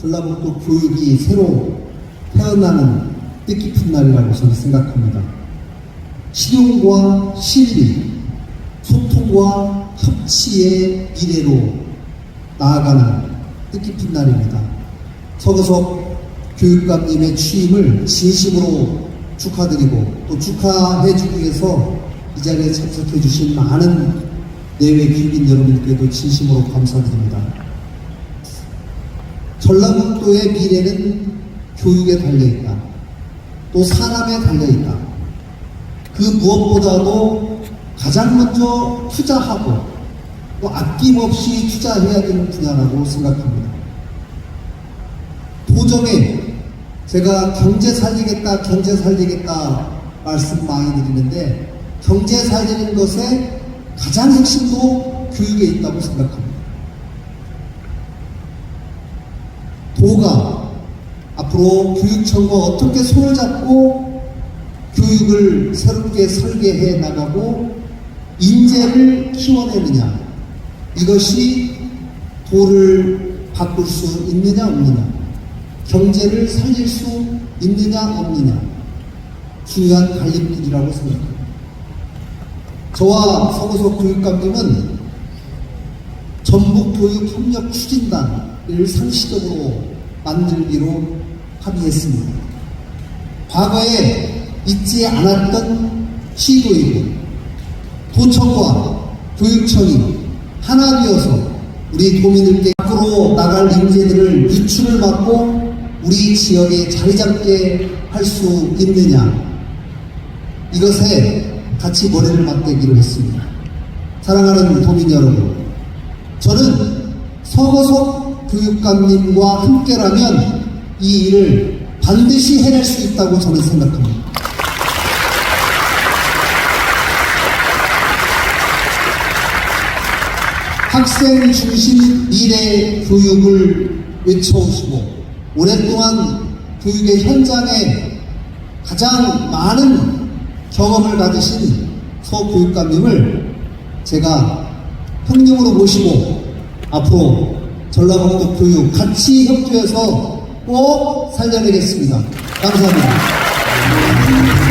전라북도 교육이 새로 태어나는 뜻깊은 날이라고 저는 생각합니다. 실용과 실리, 소통과 협치의 미래로 나아가는 뜻깊은 날입니다. 서거석 교육감님의 취임을 진심으로 축하드리고 또 축하해주기 위해서 이 자리에 참석해 주신 많은 내외 귀빈 여러분께도 진심으로 감사드립니다. 전라북도의 미래는 교육에 달려있다. 또 사람에 달려있다. 그 무엇보다도 가장 먼저 투자하고 또 아낌없이 투자해야 되는 분야라고 생각합니다. 도정에 제가 경제 살리겠다, 경제 살리겠다 말씀 많이 드리는데 경제 살리는 것에 가장 핵심도 교육에 있다고 생각합니다. 도가 앞으로 교육청과 어떻게 손을 잡고 교육을 새롭게 설계해 나가고 인재를 키워내느냐 이것이 도를 바꿀 수 있느냐 없느냐 경제를 살릴 수 있느냐 없느냐 중요한 갈림길이라고 생각합니다. 저와 서구석 교육감님은 전북교육협력 추진단을 상시적으로 만들기로 합의했습니다. 과거에 있지 않았던 시도이고 도청과 교육청이 하나 되어서 우리 도민들께 밖으로 나갈 인재들을 유출을 막고 우리 지역에 자리 잡게 할 수 있느냐 이것에 같이 머리를 맞대기로 했습니다. 사랑하는 도민 여러분, 저는 서거석 교육감님과 함께라면 이 일을 반드시 해낼 수 있다고 저는 생각합니다. 학생 중심 미래 교육을 외쳐오시고 오랫동안 교육의 현장에 가장 많은 경험을 가지신 서 교육감님을 제가 형님으로 모시고 앞으로 전라북도 교육 같이 협조해서 꼭 살려내겠습니다. 감사합니다.